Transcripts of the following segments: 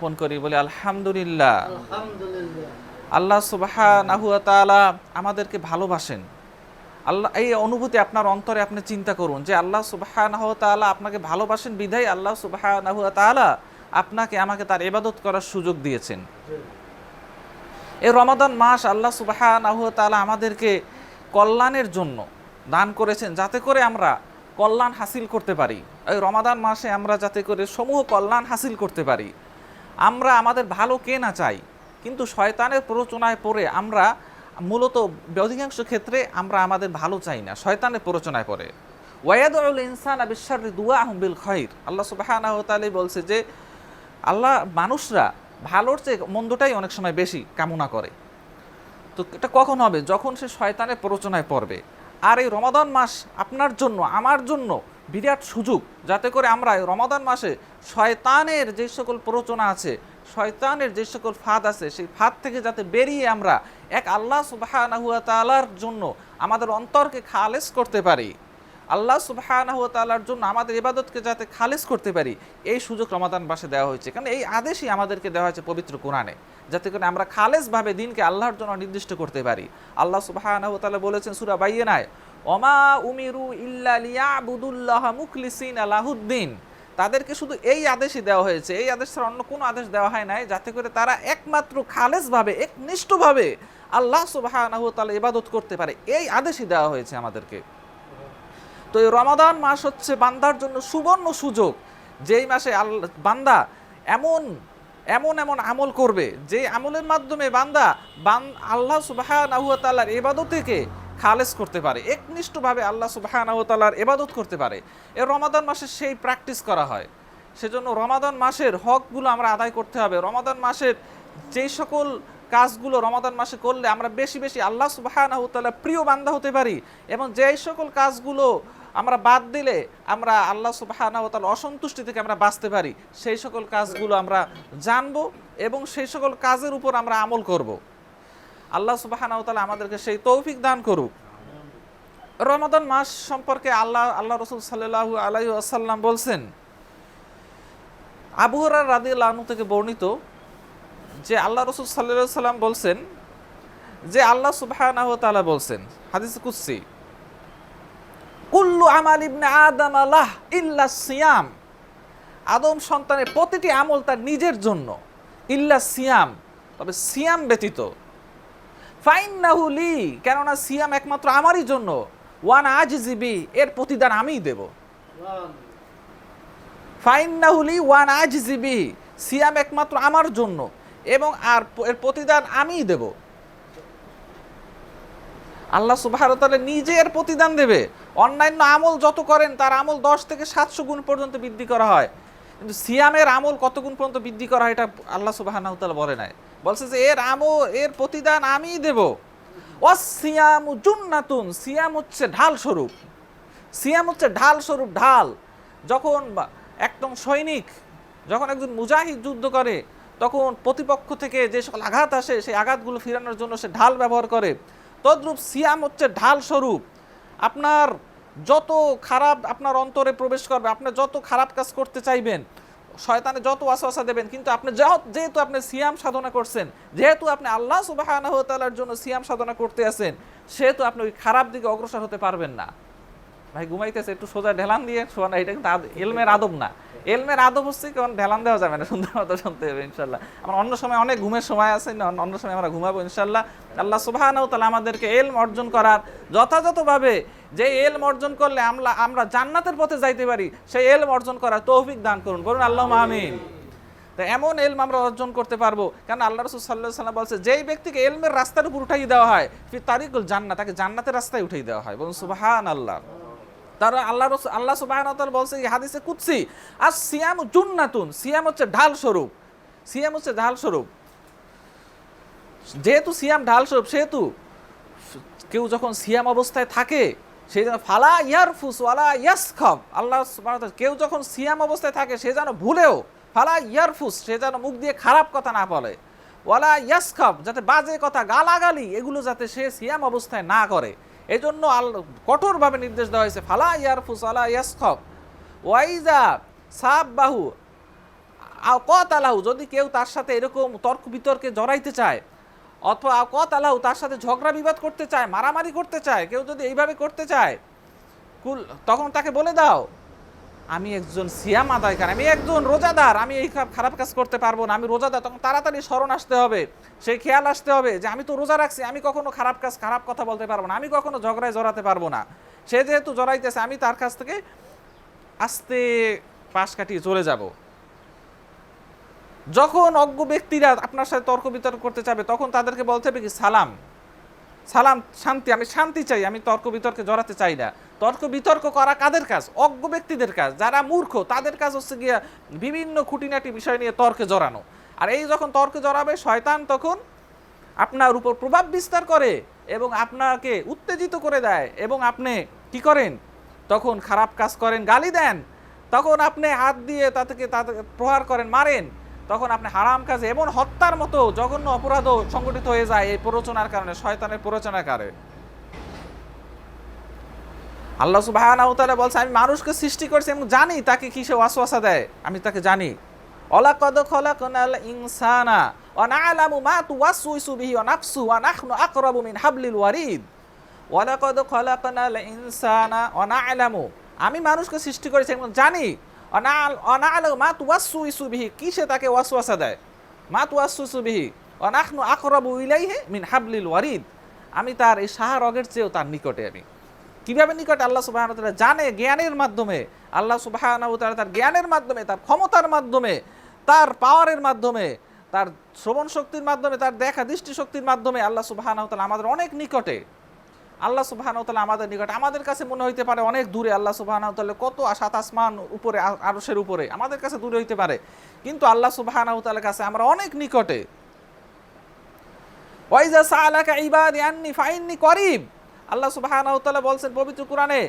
Phone করি বলি আলহামদুলিল্লাহ। আল্লাহ তাআলা আমাদেরকে ভালোবাসেন। আল্লাহ এই অনুভূতি আপনার অন্তরে আপনি চিন্তা করুন যে আল্লাহ তাআলা আপনাকে ভালোবাসেন বিধায় আল্লাহ তাআলা আপনাকে আমাকে তার এবাদত করার সুযোগ দিয়েছেন। এই রমাদান মাস আল্লাহ তাআলা আমাদেরকে কল্যাণের জন্য দান করেছেন যাতে করে আমরা কল্যাণ হাসিল করতে পারি। এই রমাদান মাসে আমরা যাতে করে সমূহ কল্যাণ হাসিল করতে পারি। আমরা আমাদের ভালো কে না চাই। কিন্তু শয়তানের প্ররোচনায় পড়ে আমরা মূলত অধিকাংশ ক্ষেত্রে আমরা আমাদের ভালো চাই না, শয়তানের প্ররোচনায় পড়ে। ওয়াইয়াদুল ইনসান আবিশ্বার দুয়া আহমবিল খৈর আল্লাহ তাআলাই বলছে যে, আল্লাহ মানুষরা ভালোর চেয়ে মন্দটাই অনেক সময় বেশি কামনা করে। তো এটা কখন হবে? যখন সে শয়তানের প্ররোচনায় পড়বে। আর এই রমাদান মাস আপনার জন্য, আমার জন্য বিরাট সুযোগ, যাতে করে আমরা রমাদান মাসে শয়তানের যে সকল প্ররোচনা আছে, শয়তানের যে সকল ফাঁদ আছে, সেই ফাঁদ থেকে যাতে বেরিয়ে আমরা এক আল্লাহ সুবাহানাহু ওয়া জন্য আমাদের অন্তরকে খালেস করতে পারি। আল্লাহ সুবহানাহু ওয়া জন্য আমাদের ইবাদতকে যাতে খালেস করতে পারি, এই সুযোগ রমাদান মাসে দেওয়া হয়েছে। কারণ এই আদেশই আমাদেরকে দেওয়া হয়েছে পবিত্র কোরআনে, যাতে করে আমরা খালেসভাবে দিনকে আল্লাহর জন্য নির্দিষ্ট করতে পারি। আল্লাহ সুবহানাহু ওয়া তাআলা বলেছেন, সূরা বাইয়িনায় ওমা উমিরু ইল্লা মুখলিসিনা লাহুদ্দিন। তাদেরকে শুধু এই আদেশই দেওয়া হয়েছে, এই আদেশ ছাড়া অন্য কোনো আদেশ দেওয়া হয় নাই, যাতে করে তারা একমাত্র খালেসভাবে একনিষ্ঠভাবে আল্লাহ তাআলা ইবাদত করতে পারে। এই আদেশই দেওয়া হয়েছে আমাদেরকে। তো এই রমাদান মাস হচ্ছে বান্দার জন্য সুবর্ণ সুযোগ। যেই মাসে আল্লাহ বান্দা এমন এমন এমন আমল করবে, যে আমলের মাধ্যমে বান্দা বান, আল্লাহ সুবাহানাহু তাআলার ইবাদতকে খালেস করতে পারে, একনিষ্ঠভাবে আল্লাহ সুবাহানাহু তাআলার ইবাদত করতে পারে। এ রমাদান মাসে সেই প্র্যাকটিস করা হয়। সেজন্য রমাদান মাসের হকগুলো আমরা আদায় করতে হবে। রমাদান মাসের যেই সকল কাজগুলো রমাদান মাসে করলে আমরা বেশি বেশি আল্লাহ সুবাহানাহু তাআলা প্রিয় বান্দা হতে পারি এবং যেই সকল কাজগুলো আমরা বাদ দিলে আমরা আল্লাহ সুবাহানাহু তাআলার অসন্তুষ্টি থেকে আমরা বাঁচতে পারি, সেই সকল কাজগুলো আমরা জানব এবং সেই সকল কাজের উপর আমরা আমল করব। আল্লাহ সুবাহানাহু তাআলা আমাদেরকে সেই তৌফিক দান করুক। রমাদান মাস সম্পর্কে আল্লাহ আল্লাহ রসুল সাল্লাল্লাহু আলাইহি আসাল্লাম বলছেন, আবু হুরার রাদিয়াল্লাহু আনহু থেকে বর্ণিত যে আল্লাহ রসুল সাল্লাল্লাহু সাল্লাম বলছেন, যে আল্লাহ সুবহানাহু তাআলা বলছেন, হাদিস কুদসি, কুল্লু আমাল ইবনে আদম আলাহ ইল্লা সিয়াম। আদম সন্তানের প্রতিটি আমল তার নিজের জন্য, ইল্লা সিয়াম, তবে সিয়াম ব্যতীত ফাইন্নাহু লি, কেননা সিয়াম একমাত্র আমারই জন্য। ওয়ান আজ জিবি এর প্রতিদান আমিই দেব। ফাইন্নাহুলি ওয়ান আজ জিবি সিয়াম একমাত্র আমার জন্য, এবং আর এর প্রতিদান আমিই দেব। আল্লাহ সুবাহতালে নিজে এর প্রতিদান দেবে। অন্যান্য আমল যত করেন, তার আমল দশ থেকে সাতশো গুণ পর্যন্ত বৃদ্ধি করা হয়। কিন্তু সিয়ামের আমল কত গুণ পর্যন্ত বৃদ্ধি করা হয়, এটা আল্লাহ সুবাহ বলে নাই। বলছে যে, এর আমো এর প্রতিদান আমিই দেব। ও সিয়াম জুন্নাতুন, সিয়াম হচ্ছে ঢাল স্বরূপ। সিয়াম হচ্ছে ঢাল স্বরূপ, ঢাল। যখন একদম সৈনিক, যখন একজন মুজাহিদ যুদ্ধ করে, তখন প্রতিপক্ষ থেকে যে সকল আঘাত আসে, সেই আঘাতগুলো ফিরানোর জন্য সে ঢাল ব্যবহার করে। তদ্রূপ সিয়াম হচ্ছে ঢাল স্বরূপ। আপনার যত খারাপ আপনার অন্তরে প্রবেশ করবে, আপনি যত খারাপ কাজ করতে চাইবেন শয়তানে যত ওয়াসওয়াসা দেবেন, কিন্তু আপনি যহ- যেহেতু আপনি সিয়াম সাধনা করছেন, যেহেতু আপনি আল্লাহ সুবাহ জন্য সিয়াম সাধনা করতে আছেন, সেহেতু আপনি ওই খারাপ দিকে অগ্রসর হতে পারবেন না। ভাই ঘুমাইতেছে, একটু সোজা ঢেলান দিয়ে শোনা, এটা কিন্তু এলমের আদব না। এলমের আদব হচ্ছে কেমন ঢেলান দেওয়া যাবে না, সুন্দর মতো শুনতে হবে, ইনশাল্লাহ। আমার অন্য সময় অনেক ঘুমের সময় আছে না অন্য সময় আমরা ঘুমাবো, ইনশাল্লাহ। আল্লাহ সুবহানাহু তাআলা আমাদেরকে এলম অর্জন করার যথাযথভাবে যে এলম অর্জন করলে আমরা আমরা জান্নাতের পথে যাইতে পারি, সেই এলম অর্জন করার তৌফিক দান করুন। বলুন আল্লাহ আমিন। তো এমন এলম আমরা অর্জন করতে পারব, কারণ আল্লাহ রসুল সাল্লাহ সাল্লাম বলছে, যেই ব্যক্তিকে এলমের রাস্তার উপর উঠাই দেওয়া হয় তারিকুল জান্নাত তাকে জান্নাতের রাস্তায় উঠাই দেওয়া হয়। বলুন সুবাহান আল্লাহ তারা আল্লাহ আল্লাহ সুবাহ বলছে হাদিসে কুৎসি আর সিয়াম জুন্নাতুন, সিয়াম হচ্ছে ঢাল স্বরূপ। সিয়াম হচ্ছে ঢাল স্বরূপ। যেহেতু সিয়াম ঢাল স্বরূপ, সেহেতু কেউ যখন সিয়াম অবস্থায় থাকে, সে যেন ফালা ইয়ারফুস ওয়ালা ইয়াসখব। আল্লাহ কেউ যখন সিয়াম অবস্থায় থাকে, সে যেন ভুলেও ফালা ইয়ারফুস, সে যেন মুখ দিয়ে খারাপ কথা না বলে। ওয়ালা ইয়াসখব, যাতে বাজে কথা, গালাগালি, এগুলো যাতে সে সিয়াম অবস্থায় না করে। এই জন্য আল, কঠোরভাবে নির্দেশ দেওয়া হয়েছে, ফালা ইয়ার ফুসালা ইয়াসখব ওয়াইজা সাব বাহু কত আলাহু যদি কেউ তার সাথে এরকম তর্ক বিতর্কে জড়াইতে চায়, অথবা কত আলাহু তার সাথে ঝগড়া বিবাদ করতে চায়, মারামারি করতে চায়, কেউ যদি এইভাবে করতে চায়, কুল, তখন তাকে বলে দাও। আমি একজন সিয়াম আদায়কার, আমি একজন রোজাদার, আমি এই খারাপ- কাজ করতে পারব না, আমি রোজাদার, তখন তাড়াতাড়ি স্মরণ আসতে হবে সেই খেয়াল আসতে হবে যে আমি তো রোজা রাখছি, আমি কখনো খারাপ কাজ, খারাপ কথা বলতে পারব না, আমি কখনো ঝগড়ায় জড়াতে পারব না। সে যেহেতু জড়াইতেছে, আমি তার কাছ থেকে আস্তে পাশ কাটিয়ে চলে যাব। যখন অজ্ঞ ব্যক্তিরা আপনার সাথে তর্ক বিতর্ক করতে চাবে, তখন তাদেরকে বলতে হবে কি, সালাম। সালাম, শান্তি, আমি শান্তি চাই, আমি তর্ক বিতর্কে জড়াতে চাই না। তর্ক বিতর্ক করা কাদের কাজ? অজ্ঞ ব্যক্তিদের কাজ। যারা মূর্খ, তাদের কাজ হচ্ছে গিয়া বিভিন্ন খুঁটিনাটি বিষয় নিয়ে তর্কে জড়ানো। আর এই যখন তর্কে জড়াবে, শয়তান তখন আপনার উপর প্রভাব বিস্তার করে এবং আপনাকে উত্তেজিত করে দেয়। এবং আপনি কি করেন? তখন খারাপ কাজ করেন, গালি দেন। তখন আপনি হাত দিয়ে তাদেরকে, তাদের প্রহার করেন, মারেন। তখন আপনি হারাম কাজে এমন হত্যার মতো জঘন্য অপরাধও সংগঠিত হয়ে যায় এই প্ররোচনার কারণে, শয়তানের প্ররোচনার কারণে। আল্লাহ ওয়া বলছে, আমি মানুষকে সৃষ্টি করেছি এবং জানি তাকে কিসে ওয়াসওয়াসা দেয়, আমি তাকে জানি। মা আমি মানুষকে সৃষ্টি করেছি এবং জানি ওয়া না'ল- ওয়া না'লামু মা তুওয়াসওয়িসু বিহি, কিসে তাকে ওয়াসওয়াসা দেয়? মা তুওয়াসওয়িসু বিহি ওয়া নাহনু আকরাবু ইলাইহি মিন হাবলিল ওয়ারিদ। আমি তার এই সাহা রগের চেয়েও তার নিকটে আমি। কীভাবে নিকট? আল্লাহ সুবাহ জানে জ্ঞানের মাধ্যমে। আল্লাহ সুবাহ তার জ্ঞানের মাধ্যমে, তার ক্ষমতার মাধ্যমে, তার পাওয়ারের মাধ্যমে, তার শ্রবণ শক্তির মাধ্যমে, তার দেখা দৃষ্টি শক্তির মাধ্যমে আল্লাহ সুবাহ আমাদের অনেক নিকটে আল্লাহ সুবাহ আমাদের নিকট, আমাদের কাছে মনে হইতে পারে অনেক দূরে আল্লাহ সুবাহ কত সাত আসমান উপরে, আ- আরশের উপরে, আমাদের কাছে দূরে হইতে পারে। কিন্তু আল্লাহ সুবাহ কাছে আমরা অনেক নিকটে। ওয়াইজা সালাকা ইবাদি আন্নি ফাইন্নি করিব। আল্লাহ সুবহানাহু ওয়া বলছেন পবিত্র কোরআনে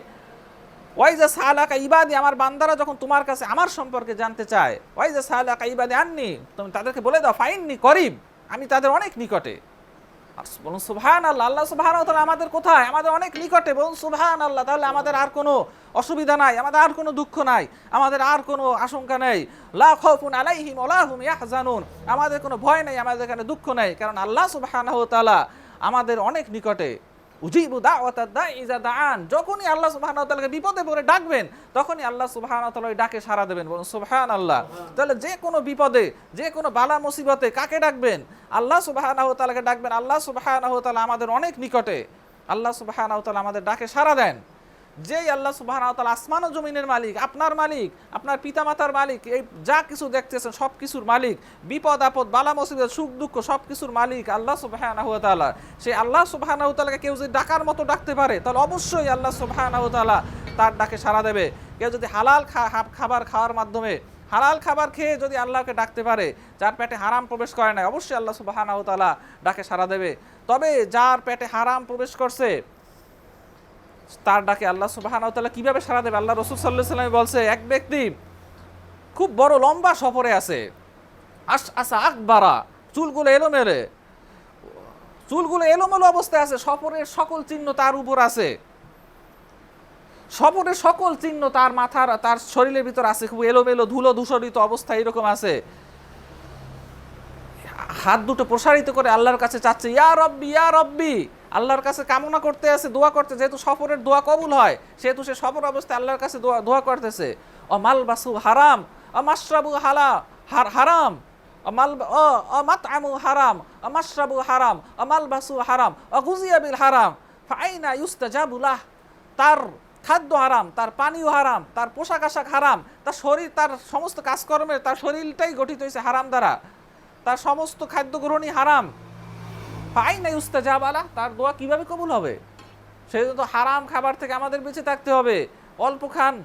ওয়াইজা সালাকা ইবাদি আমার বান্দারা যখন তোমার কাছে আমার সম্পর্কে জানতে চায় ওয়াইজা সালাকা ইবাদি আন্নি তুমি তাদেরকে বলে দাও ফাইন্নি করিব আমি তাদের অনেক নিকটে। আর বলুন সুবহান আল্লাহ আল্লাহ সুবহান তাহলে আমাদের কোথায়? আমাদের অনেক নিকটে, বলুন সুবহান আল্লাহ তাহলে আমাদের আর কোনো অসুবিধা নাই, আমাদের আর কোনো দুঃখ নাই, আমাদের আর কোনো আশঙ্কা নেই। লা খাউফুন আলাইহিম ওয়া হুম ইয়াহজানুন, আমাদের কোনো ভয় নেই, আমাদের এখানে দুঃখ নেই, কারণ আল্লাহ সুবহানাহু তাআলা আমাদের অনেক নিকটে। উজিবু দাওয়াতাদ দা ইজা দাআন। যখনই আল্লাহ সুবহানাহু ওয়া বিপদে পড়ে ডাকবেন, তখনই আল্লাহ সুবহানাহু ওয়া ওই ডাকে সাড়া দেবেন, বলুন, সুবহানাল্লাহ। তাহলে যে কোনো বিপদে, যে কোনো বালা মুসিবতে কাকে ডাকবেন? আল্লাহ সুবহানাহু ওয়া তাআলাকে ডাকবেন। আল্লাহ সুবহানাহু ওয়া তাআলা আমাদের অনেক নিকটে আল্লাহ সুবহানাহু ওয়া আমাদের ডাকে সাড়া দেন। যেই আল্লাহ তাআলা আসমান ও জমিনের মালিক, আপনার মালিক, আপনার পিতামাতার মালিক, এই যা কিছু দেখতেছেন সব কিছুর মালিক, বিপদ, আপদ, বালা, মুসিবত, সুখ, দুঃখ সব কিছুর মালিক আল্লাহ ওয়া সেই আল্লাহ ওয়া কেউ যদি ডাকার মতো ডাকতে পারে, তাহলে অবশ্যই আল্লাহ ওয়া তার ডাকে সাড়া দেবে। কেউ যদি হালাল খাবার খাওয়ার মাধ্যমে, হালাল খাবার খেয়ে যদি আল্লাহকে ডাকতে পারে, যার পেটে হারাম প্রবেশ করে না অবশ্যই আল্লাহ ওয়া ডাকে সাড়া দেবে। তবে যার পেটে হারাম প্রবেশ করছে তার ডাকে আল্লাহ সুবাহান তাআলা কীভাবে সাড়া দেবে? আল্লাহ রসুল সাল্লাহ সাল্লাম বলছে, এক ব্যক্তি খুব বড় লম্বা সফরে আছে। আস আসা আকবারা, চুলগুলো এলোমেলে। চুলগুলো এলোমেলো অবস্থায় আছে, সফরের সকল চিহ্ন তার উপর আছে। সফরের সকল চিহ্ন তার মাথার, তার শরীরের ভিতর আছে, খুব এলোমেলো, ধুলো দূষণিত অবস্থা এরকম আছে। হাত দুটো প্রসারিত করে আল্লাহর কাছে চাচ্ছে, ইয়া রব্বি ইয়া রব্বি। আল্লাহর কাছে কামনা করতে আছে, দোয়া করতে, যেহেতু সফরের দোয়া কবুল হয়, সেহেতু সে সফর অবস্থায় আল্লাহর কাছে দোয়া দোয়া করতেছে। ও মাল বাসু হারাম ও মাশরাবু হালা, হার, হারাম ও মাল ও ও মাতআমু হারাম ও মাশরাবু হারাম ও মাল বাসু হারাম ও গুজিয়া হারাম, ফাইনা ইউস্তাজাবু লাহ, তার খাদ্য হারাম, তার পানীয় হারাম, তার পোশাক আশাক হারাম, তার শরীর, তার সমস্ত কাজকর্মের, তার শরীরটাই গঠিত হয়েছে হারাম দ্বারা। তার সমস্ত খাদ্য গ্রহণই হারাম। পাই নাই উস্তাজাব আলা তার দোয়া কীভাবে কবুল হবে? সেই তো হারাম খাবার থেকে আমাদের বেঁচে থাকতে হবে। অল্প খান,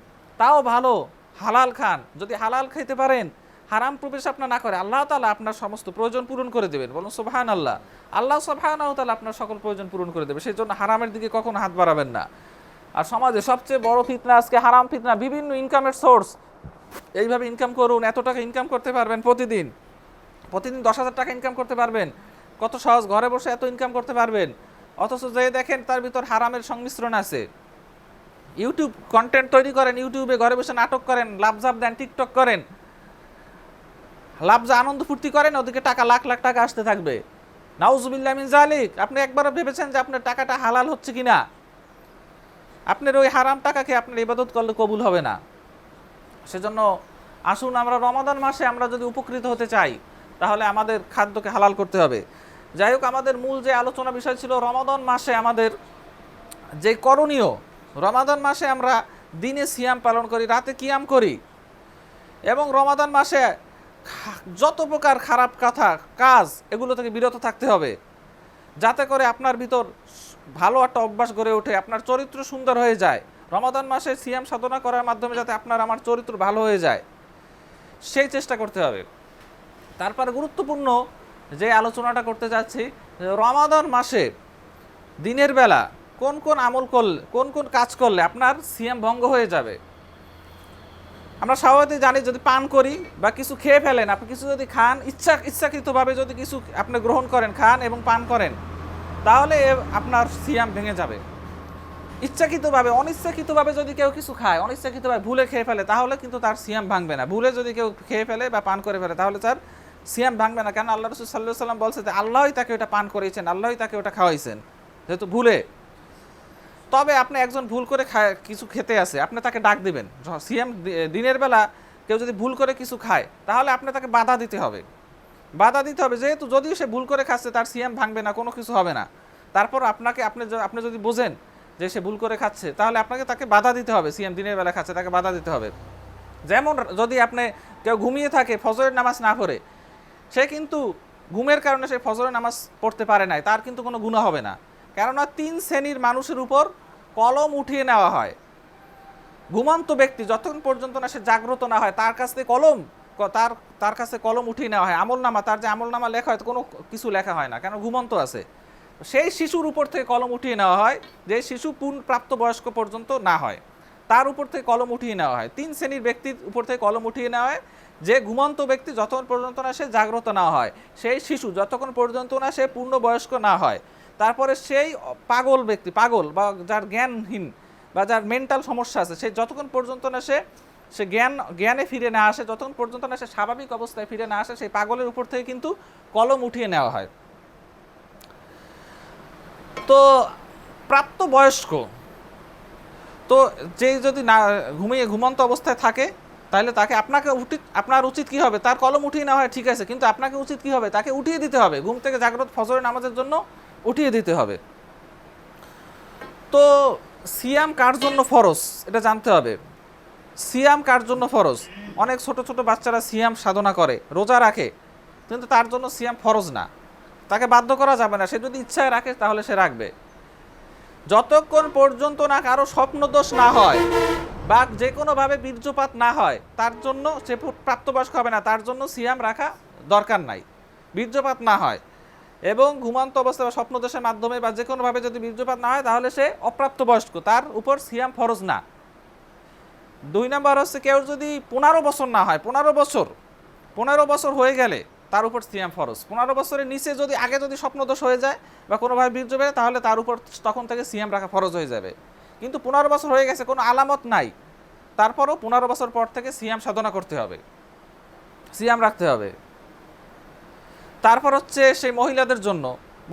তাও ভালো, হালাল খান। যদি হালাল খেতে পারেন, হারাম প্রবেশ আপনার না করে। আল্লাহ তালা আপনার সমস্ত প্রয়োজন পূরণ করে দেবেন। বলুন সোভান আল্লাহ আল্লাহ সোভান তালা আপনার সকল প্রয়োজন পূরণ করে দেবে। সেই জন্য হারামের দিকে কখনো হাত বাড়াবেন না। আর সমাজে সবচেয়ে বড় ফিতনা, আজকে হারাম ফিতনা, বিভিন্ন ইনকামের সোর্স এইভাবে ইনকাম করুন, এত টাকা ইনকাম করতে পারবেন প্রতিদিন। প্রতিদিন দশ হাজার টাকা ইনকাম করতে পারবেন। কত সহজ ঘরে বসে এত ইনকাম করতে পারবেন? অথচ যে দেখেন তার ভিতর হারামের সংমিশ্রণ আছে। ইউটিউব কন্টেন্ট তৈরি করেন ইউটিউবে ঘরে বসে নাটক করেন লাভজাব দেন টিকটক করেন। লাভ যা আনন্দ ফুর্তি করেন, ওদিকে টাকা, লাখ লাখ টাকা আসতে থাকবে। নাউজুবিল্লাহ মিন জালিক, আপনি একবারও ভেবেছেন যে আপনার টাকাটা হালাল হচ্ছে কিনা? আপনার ওই হারাম টাকাকে আপনার ইবাদত করলে কবুল হবে না। সেজন্য আসুন আমরা রমাদান মাসে আমরা যদি উপকৃত হতে চাই, তাহলে আমাদের খাদ্যকে হালাল করতে হবে। যাই হোক, আমাদের মূল যে আলোচনা বিষয় ছিল রমাদন মাসে আমাদের যে করণীয়, রমাদন মাসে আমরা দিনে সিয়াম পালন করি, রাতে কিয়াম করি এবং রমাদান মাসে যত প্রকার খারাপ কথা, কাজ, এগুলো থেকে বিরত থাকতে হবে। যাতে করে আপনার ভিতর ভালো একটা অভ্যাস গড়ে ওঠে, আপনার চরিত্র সুন্দর হয়ে যায়। রমাদান মাসে সিয়াম সাধনা করার মাধ্যমে যাতে আপনার, আমার চরিত্র ভালো হয়ে যায়, সেই চেষ্টা করতে হবে। তারপর গুরুত্বপূর্ণ যে আলোচনাটা করতে যাচ্ছি, রমাদান মাসে দিনের বেলা কোন কোন আমল করলে, কোন কোন কাজ করলে আপনার সিএম ভঙ্গ হয়ে যাবে? আমরা স্বাভাবিক জানি যদি পান করি বা কিছু খেয়ে ফেলেন, আপনি কিছু যদি খান, ইচ্ছা, ইচ্ছাকৃতভাবে যদি কিছু আপনি গ্রহণ করেন, খান এবং পান করেন, তাহলে আপনার সিয়াম ভেঙে যাবে। ইচ্ছাকৃতভাবে, অনিচ্ছাকৃতভাবে যদি কেউ কিছু খায়, অনিচ্ছাকৃতভাবে ভুলে খেয়ে ফেলে, তাহলে কিন্তু তার সিয়াম ভাঙবে না। ভুলে যদি কেউ খেয়ে ফেলে বা পান করে ফেলে, তাহলে তার সিয়াম ভাঙবে না। কেন? আল্লাহ রসুল সাল্লাহ সাল্লাম বলছে যে আল্লাহই তাকে ওটা পান করিয়েছেন, আল্লাহই তাকে ওটা খাওয়াইছেন। যেহেতু ভুলে। তবে আপনি একজন ভুল করে খায়, কিছু খেতে আসে আপনি তাকে ডাক দিবেন। সিএম দিনের বেলা কেউ যদি ভুল করে কিছু খায়, তাহলে আপনি তাকে বাধা দিতে হবে। বাধা দিতে হবে, যেহেতু যদিও সে ভুল করে খাচ্ছে, তার সিএম ভাঙবে না, কোনো কিছু হবে না। তারপর আপনাকে, আপনি আপনি যদি বোঝেন যে সে ভুল করে খাচ্ছে, তাহলে আপনাকে তাকে বাধা দিতে হবে সিএম দিনের বেলা খাচ্ছে, তাকে বাধা দিতে হবে। যেমন যদি আপনি কেউ ঘুমিয়ে থাকে, ফজরের নামাজ না পড়ে সে কিন্তু ঘুমের কারণে সে ফজরের নামাজ পড়তে পারে নাই, তার কিন্তু কোনো গুণা হবে না। কেননা তিন শ্রেণির মানুষের উপর কলম উঠিয়ে নেওয়া হয়। ঘুমন্ত ব্যক্তি যতক্ষণ পর্যন্ত না সে জাগ্রত না হয়, তার কাছ থেকে কলম, তার তার কাছে কলম উঠিয়ে নেওয়া হয়। আমল নামা তার যে আমল নামা লেখা হয়, কোনো কিছু লেখা হয় না কেন ঘুমন্ত আছে। সেই শিশুর উপর থেকে কলম উঠিয়ে নেওয়া হয়, যে শিশু পূর্ণ প্রাপ্তবয়স্ক পর্যন্ত না হয়, তার উপর থেকে কলম উঠিয়ে নেওয়া হয়। তিন শ্রেণির ব্যক্তির উপর থেকে কলম উঠিয়ে নেওয়া হয় যে ঘুমন্ত ব্যক্তি যতক্ষণ পর্যন্ত না সে জাগ্রত না হয়, সেই শিশু যতক্ষণ পর্যন্ত না সে পূর্ণবয়স্ক না হয়, তারপরে সেই পাগল ব্যক্তি, পাগল বা যার জ্ঞানহীন বা যার মেন্টাল সমস্যা আছে, সে যতক্ষণ পর্যন্ত না সে সে জ্ঞান, জ্ঞানে ফিরে না আসে, যতক্ষণ পর্যন্ত না সে স্বাভাবিক অবস্থায় ফিরে না আসে, সেই পাগলের উপর থেকে কিন্তু কলম উঠিয়ে নেওয়া হয়। তো প্রাপ্ত বয়স্ক তো যে যদি না, ঘুমিয়ে, ঘুমন্ত অবস্থায় থাকে তাহলে তাকে আপনাকে উচিত আপনার উচিত কি হবে? তার কলম উঠিয়ে নেওয়া হয়, ঠিক আছে, কিন্তু আপনাকে উচিত কি হবে? তাকে উঠিয়ে দিতে হবে। ঘুম থেকে জাগ্রত ফজরের নামাজের জন্য উঠিয়ে দিতে হবে। তো সিয়াম কার জন্য ফরজ? এটা জানতে হবে। সিয়াম কার জন্য ফরজ? অনেক ছোট ছোট বাচ্চারা সিয়াম সাধনা করে, রোজা রাখে, কিন্তু তার জন্য সিয়াম ফরজ না। তাকে বাধ্য করা যাবে না। সে যদি ইচ্ছায় রাখে, তাহলে সে রাখবে। যতক্ষণ পর্যন্ত না কারও স্বপ্নদোষ না হয় বা যে কোনোভাবে বীর্যপাত না হয়, তার জন্য সে প্রাপ্তবয়স্ক হবে না, তার জন্য সিয়াম রাখা দরকার নাই। বীর্যপাত না হয় এবং ঘুমান্ত অবস্থা বা স্বপ্নদোষের মাধ্যমে বা যে কোনোভাবে যদি বীর্যপাত না হয়, তাহলে সে অপ্রাপ্তবয়স্ক, তার উপর সিয়াম ফরজ না। দুই নাম্বার হচ্ছে কেউ যদি পনেরো বছর না হয়, পনেরো বছর পনেরো বছর হয়ে গেলে তার উপর সিয়াম ফরজ। পনেরো বছরের নিচে যদি, আগে যদি স্বপ্নদোষ হয়ে যায় বা কোনোভাবে বীর্য বেড়ে, তাহলে তার উপর তখন থেকে সিয়াম রাখা ফরজ হয়ে যাবে। কিন্তু পনেরো বছর হয়ে গেছে, কোনো আলামত নাই। তারপরও পনেরো বছর পর থেকে সিয়াম সাধনা করতে হবে। সিয়াম রাখতে হবে। তারপর হচ্ছে সেই মহিলাদের জন্য।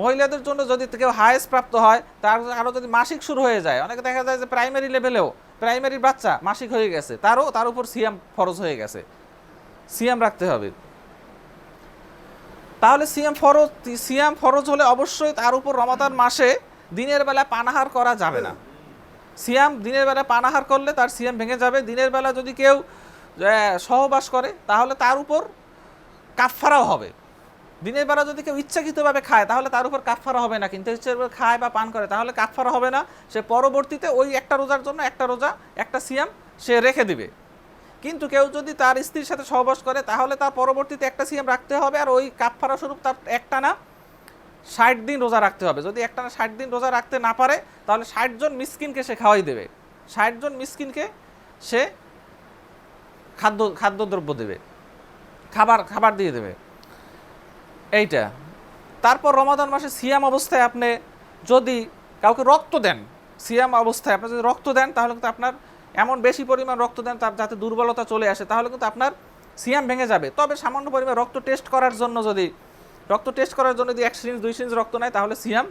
মহিলাদের জন্য যদি কেউ হায়েস্ট প্রাপ্ত হয়, তার আরও যদি মাসিক শুরু হয়ে যায়, অনেকে দেখা যায় যে প্রাইমারি লেভেলেও প্রাইমারির বাচ্চা মাসিক হয়ে গেছে, তারও, তার উপর সিয়াম ফরজ হয়ে গেছে। সিয়াম রাখতে হবে। তাহলে সিয়াম ফরজ সিয়াম ফরজ হলে অবশ্যই তার উপর রমাদান মাসে দিনের বেলা পানাহার করা যাবে না। সিয়াম দিনের বেলা পানাহার করলে তার সিয়াম ভেঙে যাবে। দিনের বেলা যদি কেউ সহবাস করে, তাহলে তার উপর কাফফারাও হবে। দিনের বেলা যদি কেউ ইচ্ছাকৃতভাবে খায়, তাহলে তার উপর কাফফারা হবে না। কিন্তু খায় বা পান করে, তাহলে কাফফারা হবে না। সে পরবর্তীতে ওই একটা রোজার জন্য একটা রোজা, একটা সিয়াম সে রেখে দিবে। কিন্তু কেউ যদি তার স্ত্রীর সাথে সহবাস করে, তাহলে তার পরবর্তীতে একটা সিএম রাখতে হবে। আর ওই কাফফারা স্বরূপ তার একটা না। ষাট দিন রোজা রাখতে হবে। যদি একটা ষাট দিন রোজা রাখতে না পারে, তাহলে ষাট জন মিসকিনকে সে খাওয়াই দেবে। ষাট জন মিসকিনকে সে খাদ্য, খাদ্যদ্রব্য দেবে। খাবার খাবার দিয়ে দেবে। এইটা। তারপর রমাদান মাসে সিয়াম অবস্থায় আপনি যদি কাউকে রক্ত দেন, সিয়াম অবস্থায় আপনি যদি রক্ত দেন, তাহলে কিন্তু আপনার এমন বেশি পরিমাণ রক্ত দেন তার যাতে দুর্বলতা চলে আসে, তাহলে কিন্তু আপনার সিয়াম ভেঙে যাবে। তবে সামান্য পরিমাণে রক্ত টেস্ট করার জন্য যদি রক্ত টেস্ট করার জন্য যদি এক সিরিঞ্জ দুই সিরিঞ্জ রক্ত নেয়, তাহলে সিয়াম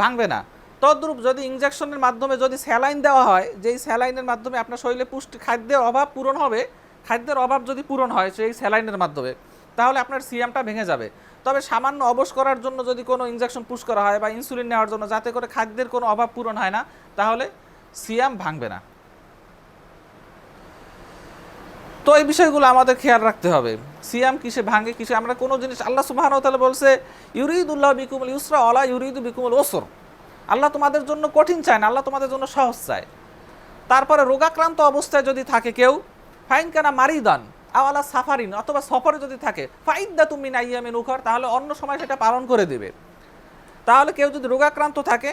ভাঙবে না। তদ্রূপ যদি ইঞ্জেকশনের মাধ্যমে যদি স্যালাইন দেওয়া হয়, যেই স্যালাইনের মাধ্যমে আপনার শরীরে পুষ্টি খাদ্যের অভাব পূরণ হবে, খাদ্যের অভাব যদি পূরণ হয় সেই স্যালাইনের মাধ্যমে, তাহলে আপনার সিয়ামটা ভেঙে যাবে। তবে সামান্য অবশ করার জন্য যদি কোনো ইঞ্জেকশন পুশ করা হয় বা ইনসুলিন নেওয়ার জন্য, যাতে করে খাদ্যের কোনো অভাব পূরণ হয় না, তাহলে সিয়াম ভাঙবে না। তো এই বিষয়গুলো আমাদের খেয়াল রাখতে হবে। সিয়াম কিসে ভাঙে কিসে? আমরা কোনো জিনিস আল্লাহ সুবাহ বলছে, ইউরিদুল্লাহ বিকুমুল ইউসরা অলা ইউরিদু বিকুমুল ওসর আল্লাহ তোমাদের জন্য কঠিন চায় না, আল্লাহ তোমাদের জন্য সহজ চায়। তারপরে রোগাক্রান্ত অবস্থায় যদি থাকে কেউ, ফাইন কানা মারিদান আওয়ালা সাফারিন অথবা সফরে যদি থাকে ফাইদা তুমি নাইয়ামিন উখর, তাহলে অন্য সময় সেটা পালন করে দেবে। তাহলে কেউ যদি রোগাক্রান্ত থাকে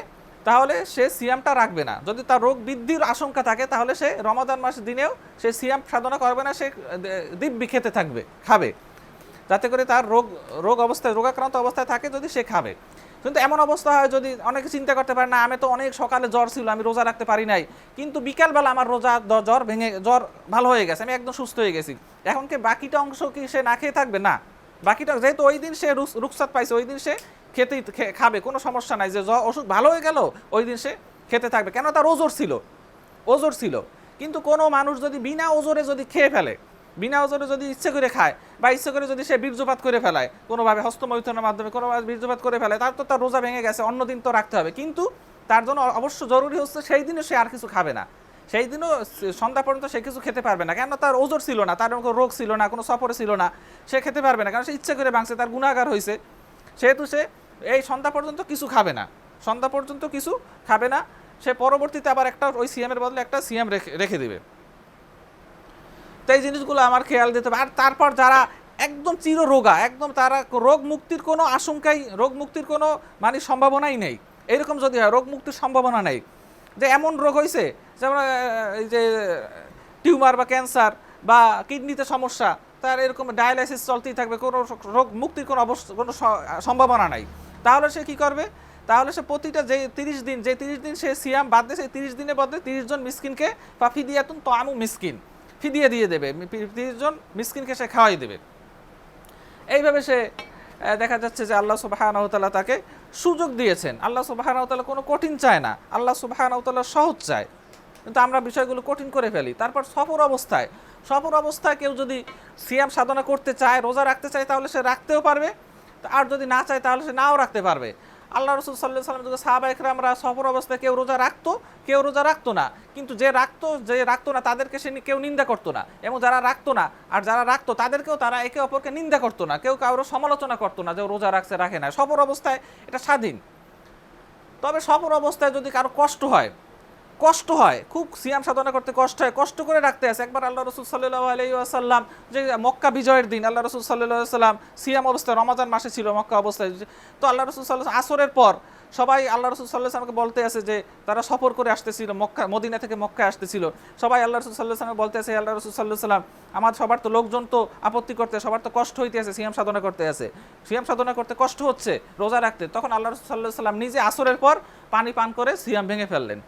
তাহলে সে সিয়ামটা রাখবে না। যদি তার রোগ বৃদ্ধির আশঙ্কা থাকে, তাহলে সে রমাদান মাস দিনেও সে সিয়াম সাধনা করবে না, সে দিব্যি খেতে থাকবে, খাবে। যাতে করে তার রোগ রোগ অবস্থায়, রোগাক্রান্ত অবস্থায় থাকে যদি সে খাবে। কিন্তু এমন অবস্থা হয় যদি অনেকে চিন্তা করতে পারে, না, আমি তো অনেক সকালে জ্বর ছিল, আমি রোজা রাখতে পারি নাই। কিন্তু বিকালবেলা আমার রোজা জ্বর ভেঙে, জ্বর ভালো হয়ে গেছে, আমি একদম সুস্থ হয়ে গেছি। এখন কি বাকিটা অংশ কি সে না খেয়ে থাকবে? না। বাকিটা, যেহেতু ওই দিন সে রুকসাত পাইছে, ওই দিন সে খেতেই খাবে, কোনো সমস্যা নাই। যে অসুখ ভালো হয়ে গেল, ওই দিন সে খেতে থাকবে। কেন তার ওজোর ছিল? ওজোর ছিল। কিন্তু কোনো মানুষ যদি বিনা ওজোরে যদি খেয়ে ফেলে, বিনা ওজোরে যদি ইচ্ছে করে খায় বা ইচ্ছে করে যদি সে বীর্যপাত করে ফেলায়, কোনোভাবে হস্তমৈথনের মাধ্যমে কোনোভাবে বীর্যপাত করে ফেলায়, তার তো তার রোজা ভেঙে গেছে, অন্য দিন তো রাখতে হবে। কিন্তু তার জন্য অবশ্য জরুরি হচ্ছে সেই দিনও সে আর কিছু খাবে না। সেই দিনও সন্ধ্যা পর্যন্ত সে কিছু খেতে পারবে না। কেন তার ওজোর ছিল না, তার কোনো রোগ ছিল না, কোনো সফরে ছিল না, সে খেতে পারবে না। কারণ সে ইচ্ছে করে ভাঙছে, তার গুণাগার হয়েছে সেহেতু সে এই সন্ধ্যা পর্যন্ত কিছু খাবে না। সন্ধ্যা পর্যন্ত কিছু খাবে না। সে পরবর্তীতে আবার একটা ওই সিএমের বদলে একটা সিএম রেখে রেখে দেবে। তো এই জিনিসগুলো আমার খেয়াল দিতে হবে। আর তারপর যারা একদম চির রোগা, একদম তারা রোগ মুক্তির কোনো আশঙ্কাই, রোগ মুক্তির কোনো মানে সম্ভাবনাই নেই। এরকম যদি হয়, রোগ মুক্তির সম্ভাবনা নেই। যে এমন রোগ হয়েছে যেমন এই যে টিউমার বা ক্যান্সার বা কিডনিতে সমস্যা, তার এরকম ডায়ালাইসিস চলতেই থাকবে। কোনো রোগ মুক্তির কোনো অবস্থা কোনো সম্ভাবনা নাই। তাহলে সে কি করবে? তাহলে সে প্রতিটা যে তিরিশ দিন, যে তিরিশ দিন সে সিয়াম বাদ দিয়ে সেই তিরিশ দিনের বদলে তিরিশ জন মিসকিনকে বা ফিদিয়াতুন তো আমু মিসকিন ফিদিয়ে দিয়ে দেবে। তিরিশ জন মিসকিনকে সে খাওয়াই দেবে। এইভাবে সে দেখা যাচ্ছে যে আল্লাহ সুবাহানহতালা তাকে সুযোগ দিয়েছেন। আল্লাহ সুবাহানহতালা কোনো কঠিন চায় না। আল্লাহ সুবাহানহতালা সহজ চায়। কিন্তু আমরা বিষয়গুলো কঠিন করে ফেলি। তারপর সফর অবস্থায় সফর অবস্থায় কেউ যদি সিয়াম সাধনা করতে চায়, রোজা রাখতে চায়, তাহলে সে রাখতেও পারবে। আর যদি না চায় তাহলে সে নাও রাখতে পারবে। আল্লাহ রসুল সাল্লাহ সাল্লাম যুগে সাহাবা একরামরা সফর অবস্থায় কেউ রোজা রাখতো, কেউ রোজা রাখতো না। কিন্তু যে রাখতো যে রাখতো না তাদেরকে সে কেউ নিন্দা করতো না। এবং যারা রাখতো না আর যারা রাখতো তাদেরকেও তারা একে অপরকে নিন্দা করতো না। কেউ কারও সমালোচনা করতো না যে রোজা রাখছে, রাখে না। সফর অবস্থায় এটা স্বাধীন। তবে সফর অবস্থায় যদি কারও কষ্ট হয় কষ্ট হয়, খুব সিয়াম সাধনা করতে কষ্ট হয়, কষ্ট করে রাখতে আছে একবার আল্লাহ রসুল সাল্লাহ আলাই আসাল্লাম যে মক্কা বিজয়ের দিন, আল্লাহ রসুল সাল্লাহ সাল্লাম সিয়াম অবস্থায়, রমাজান মাসে ছিল মক্কা অবস্থায়। তো আল্লাহ রসুল সাল্লাহ আসরের পর সবাই আল্লাহ রসুল সাল্লাহ সাল্লামকে বলতে আছে যে তারা সফর করে আসতেছিল, মক্কা, মদিনা থেকে মক্কায় আসতেছিল। সবাই আল্লাহ রসুল সাল্লাহ সাল্লামকে বলতে আছে আল্লাহ রসুল সাল্লাহ সাল্লাম আমার সবার তো লোকজন তো আপত্তি করতে সবার তো কষ্ট হইতে আছে সিয়াম সাধনা করতে আছে সিয়াম সাধনা করতে কষ্ট হচ্ছে, রোজা রাখতে। তখন আল্লাহ রসুল সাল্লাহ সাল্লাম নিজে আসরের পর পানি পান করে সিয়াম ভেঙে ফেললেন।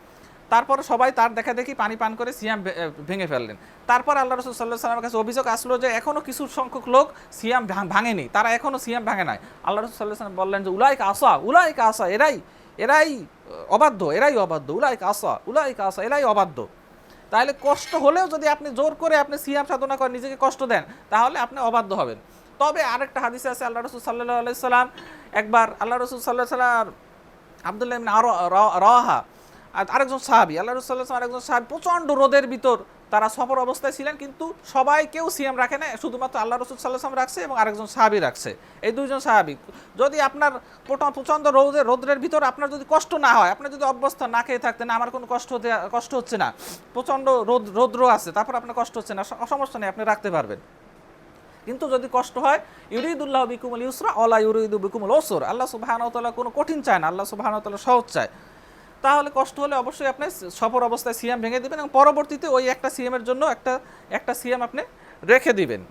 তারপর সবাই তার দেখা দেখি পানি পান করে সিয়াম ভেঙে ফেললেন। তারপর আল্লাহ রসুল সাল্লাহ সাল্লামের কাছে অভিযোগ আসলো যে এখনও কিছু সংখ্যক লোক সিয়াম ভাঙ- ভাঙেনি। তারা এখনও সিয়াম ভাঙে নাই। আল্লাহ রসুল সাল্লাহ সাল্লাম বললেন যে, উলাইক আসা উলাইক আসা, এরাই এরাই অবাধ্য এরাই অবাধ্য, উলাইক আসা উলাইক আসা, এরাই অবাধ্য। তাহলে কষ্ট হলেও যদি আপনি জোর করে আপনি সিয়াম সাধনা করেন, নিজেকে কষ্ট দেন, তাহলে আপনি অবাধ্য হবেন। তবে আরেকটা হাদিসে আছে, আল্লাহ রসুল সাল্লাহ আলাইসাল্লাম একবার আল্লাহ রসুল সাল্লাহ সাল্লাম আবদুল্লাহ আর রাহা আরেকজন সাহাবি, আল্লাহ রসুল্লাহ আরেকজন সাহাবি, প্রচণ্ড রোদের ভিতর তারা সফর অবস্থায় ছিলেন, কিন্তু সবাই কেউ সিএম রাখে না শুধুমাত্র আল্লাহ রসুল সাল্লাহাম রাখছে এবং আরেকজন সাহাবি রাখছে। এই দুইজন সাহাবি, যদি আপনার প্রচণ্ড রোদের রোদ্রের ভিতর আপনার যদি কষ্ট না হয়, আপনার যদি অবস্থা না খেয়ে থাকতেন, আমার কোনো কষ্ট হতে কষ্ট হচ্ছে না। প্রচণ্ড রোদ রৌদ্র আছে, তারপর আপনার কষ্ট হচ্ছে না সমস্যা নেই, আপনি রাখতে পারবেন। কিন্তু যদি কষ্ট হয়, ইউরিদুল্লাহ বিকুমুল ইউসরা, অলা ইউরিদু বিকুমুল ওসর। আল্লাহ সুবাহানতাল্লাহ কোনো কঠিন চায় না, আল্লাহ সুবাহানতাল্লাহ সহজ চায়। তাহলে কষ্ট হলে অবশ্যই আপনি সফর অবস্থায় সিএম ভেঙে দেবেন এবং পরবর্তীতে ওই একটা সিএমের জন্য একটা একটা সিএম আপনি রেখে দিবেন।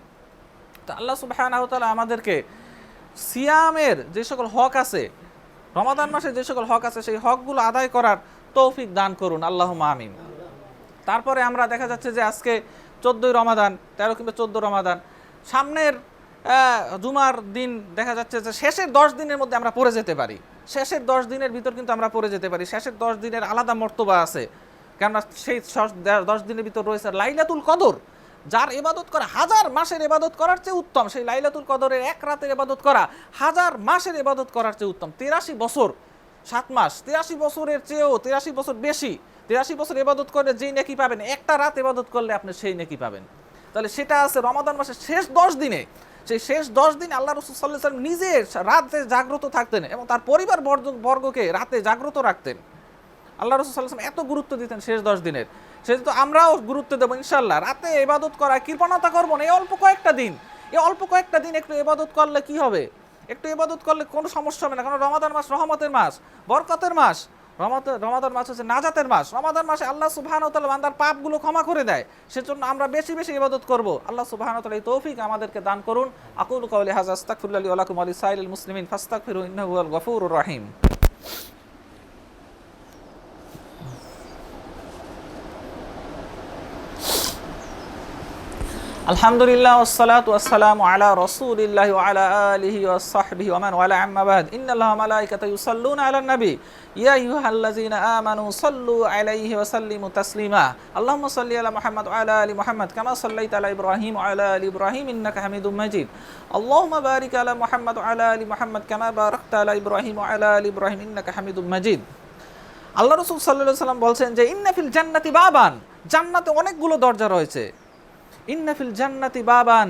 তো আল্লাহ সুবাহানতাল্লাহ আমাদেরকে সিয়ামের যে সকল হক আছে, রমাদান মাসে যে সকল হক আছে, সেই হকগুলো আদায় করার তৌফিক দান করুন। আল্লাহ আমিন। তারপরে আমরা দেখা যাচ্ছে যে আজকে চোদ্দোই রমাদান, তেরো কিংবা চোদ্দ রমাদান, সামনের জুমার দিন দেখা যাচ্ছে যে শেষের দশ দিনের মধ্যে আমরা পড়ে যেতে পারি। শেষের দশ দিনের ভিতর কিন্তু আমরা পড়ে যেতে পারি। শেষের দশ দিনের আলাদা মর্তবা আছে। কেননা সেই দশ দিনের ভিতর রয়েছে লাইলাতুল কদর। যার এবাদত করা, হাজার মাসের এবাদত করার চেয়ে উত্তম। সেই লাইলাতুল কদরের এক রাতের এবাদত করা, হাজার মাসের এবাদত করার চেয়ে উত্তম। তিরাশি বছর, সাত মাস, তিরাশি বছরের চেয়েও তিরাশি বছর বেশি, তিরাশি বছর এবাদত করলে যেই নাকি পাবেন, একটা রাত এবাদত করলে আপনি সেই নাকি পাবেন। তাহলে সেটা আছে রমাদান মাসের শেষ দশ দিনে। সেই শেষ দশ দিন আল্লাহ রসুল সাল্লাহ সাল্লাম নিজে রাতে জাগ্রত থাকতেন এবং তার পরিবার বর্গ- বর্গকে রাতে জাগ্রত রাখতেন। আল্লাহ রসুল সাল্লাম এত গুরুত্ব দিতেন শেষ দশ দিনের। সেহেতু আমরাও গুরুত্ব দেবো ইনশাল্লাহ রাতে এবাদত করা কৃপণতা করব না, এই অল্প কয়েকটা দিন। এই অল্প কয়েকটা দিন একটু এবাদত করলে কি হবে? একটু এবাদত করলে কোনো সমস্যা হবে না, কারণ রমাদান মাস রহমতের মাস, বরকতের মাস। রমাদান মাস হচ্ছে নাজাতের মাস। রমাদান মাসে আল্লাহ সুবহান বান্দার পাপগুলো ক্ষমা করে দেয়। সেজন্য আমরা বেশি বেশি ইবাদত করব। আল্লাহ সুবহান এই তৌফিক আমাদেরকে দান করুন। আকুল কাউলি হাজ আস্তাগফিরুল্লাহ আলাকুম আলী সাইল মুসলিমিন ফাস্তাকফির ইন্নাহু গফুর রহিম। আলহামদুলিল্লাহ, ওয়াসসালাতু ওয়াসসালামু আলা রাসূলিল্লাহি আলা আলিহি ওয়া সাহবিহি ওয়া মান ওয়ালা আম্মা বাদ। ইন্নাল্লাহা ওয়া মালাইকাতাহু ইউসাল্লুনা আলান নবী। ইয়া আইয়ুহাল্লাযীনা আমানু সাল্লু আলাইহি ওয়া সাল্লিমু তাসলিমা। আল্লাহুম্মা সাল্লি আলা মুহাম্মাদ ওয়া আলা আলি মুহাম্মাদ, কামা সাল্লাইতা আলা ইব্রাহিম ওয়া আলা আলি ইব্রাহিম, ইন্নাকা হামিদুম মাজিদ। আল্লাহুম্মা বারিক আলা মুহাম্মাদ ওয়া আলা আলি মুহাম্মাদ, কামা বারাকতা আলা ইব্রাহিম ওয়া আলা আলি ইব্রাহিম, ইন্নাকা হামিদুম আল্লাহ রসুল সাল্লাহ সাল্লাম বলছেন যে ইন্নাফিল জান্নাতি বাবান। জান্নাতে অনেকগুলো দরজা রয়েছে। ইন্নাফিল জান্নাতি বাবান।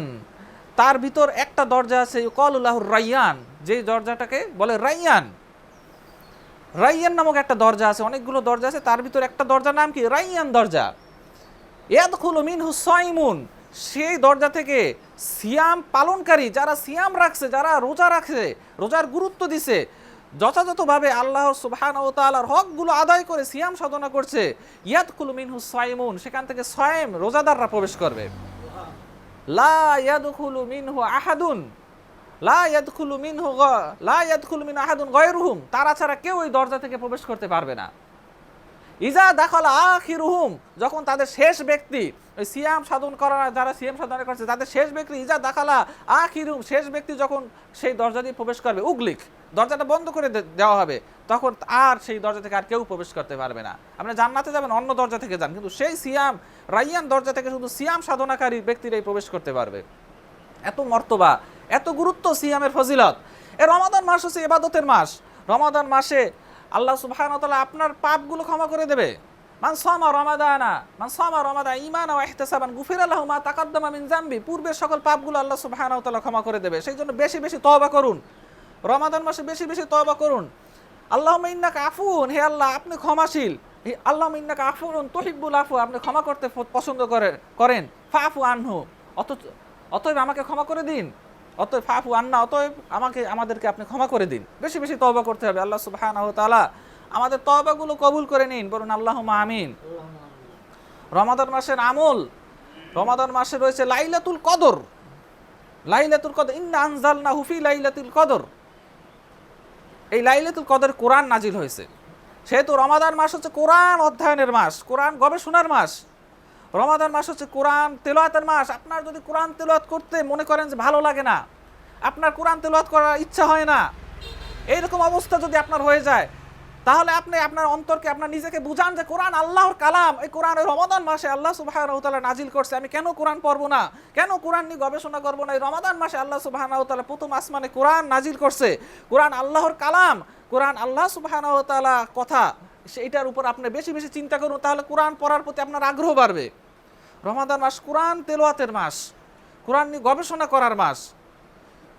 তার ভিতর একটা দরজা আছে কলুল্লাহুর রাইয়ান। যেই দরজাটাকে বলে রাইয়ান। রাইয়ান নামক একটা দরজা আছে, অনেকগুলো দরজা আছে, তার ভিতর একটা দরজার নাম কি? রাইয়ান দরজা। ইয়াদখুলু মিনহু সাইমুন। সেই দরজা থেকে সিয়াম পালনকারী, যারা সিয়াম রাখছে, যারা রোজা রাখছে, রোজার গুরুত্ব দিছে, যথাযথভাবে আল্লাহর সুবহান ও তাআলার হকগুলো আদায় করে সিয়াম সাধনা করছে। ইয়াদখুলু মিনহু সাইমুন, সেখান থেকে সায়েম রোজাদাররা প্রবেশ করবে। আহাদুন। মিন আহাদুন তারা ছাড়া কেউ ওই দরজা থেকে প্রবেশ করতে পারবে না। ইজা দাখল আখিরুহুম, যখন তাদের শেষ ব্যক্তি সিয়াম সাধন করা, যারা সিয়াম সাধনা করছে, তাদের শেষ ব্যক্তি ইজা দাখালা আখিরুম, শেষ ব্যক্তি যখন সেই দরজা দিয়ে প্রবেশ করবে, উগলিক, দরজাটা বন্ধ করে দেওয়া হবে, তখন আর সেই দরজা থেকে আর কেউ প্রবেশ করতে পারবে না। আপনি জান্নাতে যাবেন, অন্য দরজা থেকে যান, কিন্তু সেই সিয়াম, রাইয়ান দরজা থেকে শুধু সিয়াম সাধনাকারী ব্যক্তিরাই প্রবেশ করতে পারবে। এত মর্তবা, এত গুরুত্ব সিয়ামের ফজিলত। এ রমাদান মাস হচ্ছে এবাদতের মাস। রমাদান মাসে আল্লাহ সুবহানাহু আপনার পাপগুলো ক্ষমা করে দেবে। মান সামা রমাদানা, মান সামা রমাদা ঈমানা ওয়া ইহতিসাবান, গুফিরা লাহু মা তাকাদ্দামা মিন জামবি পূর্বের সকল পাপগুলো আল্লাহ সুবহানাহু তাআলা ক্ষমা করে দেবে। সেই জন্য বেশি বেশি তওবা করুন। রমাদান মাসে বেশি বেশি তওবা করুন। আল্লাহুম্মা ইন্নাকা আফুন হে আল্লাহ, আপনি ক্ষমাশীল। হে আল্লাহুম্মা ইন্নাকা আফুন তুহিব্বুল আফু, আপনি ক্ষমা করতে পছন্দ করে করেন। ফাফু আনহু অত অতএব আমাকে ক্ষমা করে দিন। অতএব ফাফু আন্না, অতএব আমাকে আমাদেরকে আপনি ক্ষমা করে দিন। বেশি বেশি তওবা করতে হবে আল্লাহ সুবহানাহু তাআলা। আমাদের তওবাগুলো কবুল করে নিন, বলুন আল্লাহুম্মা আমিন। রমাদান মাসের আমল, রমাদান মাসে রয়েছে লাইলাতুল কদর। লাইলাতুল কদর, ইন্না না হুফি লাইলাতুল কদর। এই লাইলাতুল কদর কোরআন নাজিল হয়েছে। সেহেতু রমাদান মাস হচ্ছে কোরআন অধ্যয়নের মাস, কোরআন গবেষণার মাস। রমাদান মাস হচ্ছে কোরআন তেলাওয়াতের মাস। আপনার যদি কোরআন তেলাওয়াত করতে মনে করেন যে ভালো লাগে না, আপনার কোরআন তেলাওয়াত করার ইচ্ছা হয় না, এইরকম অবস্থা যদি আপনার হয়ে যায় তাহলে আপনি আপনার অন্তরকে, আপনার নিজেকে বুঝান যে কোরআন আল্লাহর কালাম। এই কোরআন রমাদান মাসে আল্লাহ তাআলা নাজিল করছে। আমি কেন কোরআন পড়ব না? কেন কোরআন নিয়ে গবেষণা করব না? এই রমাদান মাসে আল্লাহ তাআলা প্রথম আসমানে কোরআন নাজিল করছে। কোরআন আল্লাহর কালাম, কোরআন আল্লাহ তাআলা কথা, সেইটার উপর আপনি বেশি বেশি চিন্তা করুন, তাহলে কোরআন পড়ার প্রতি আপনার আগ্রহ বাড়বে। রমাদান মাস কোরআন তেলোয়াতের মাস, কোরআন নিয়ে গবেষণা করার মাস।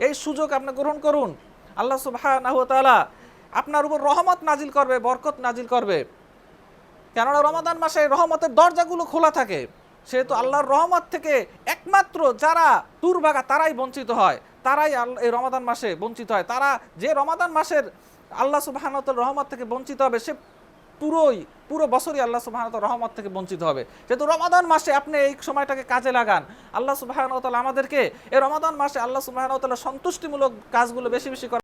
এই সুযোগ আপনি গ্রহণ করুন। আল্লাহ তাআলা আপনার উপর রহমত নাজিল করবে, বরকত নাজিল করবে। কেননা রমাদান মাসে রহমতের দরজাগুলো খোলা থাকে। সেহেতু আল্লাহর রহমত থেকে একমাত্র যারা দুর্ভাগা, তারাই বঞ্চিত হয়। তারাই এই রমাদান মাসে বঞ্চিত হয়। তারা যে রমাদান মাসের আল্লাহ সুবাহানত রহমত থেকে বঞ্চিত হবে, সে পুরোই, পুরো বছরই আল্লাহ সুবাহানত রহমত থেকে বঞ্চিত হবে। যেহেতু রমাদান মাসে আপনি এই সময়টাকে কাজে লাগান। আল্লাহ সুবাহানত আমাদেরকে এই রমাদান মাসে আল্লাহ সুবাহানত সন্তুষ্টিমূলক কাজগুলো বেশি বেশি করা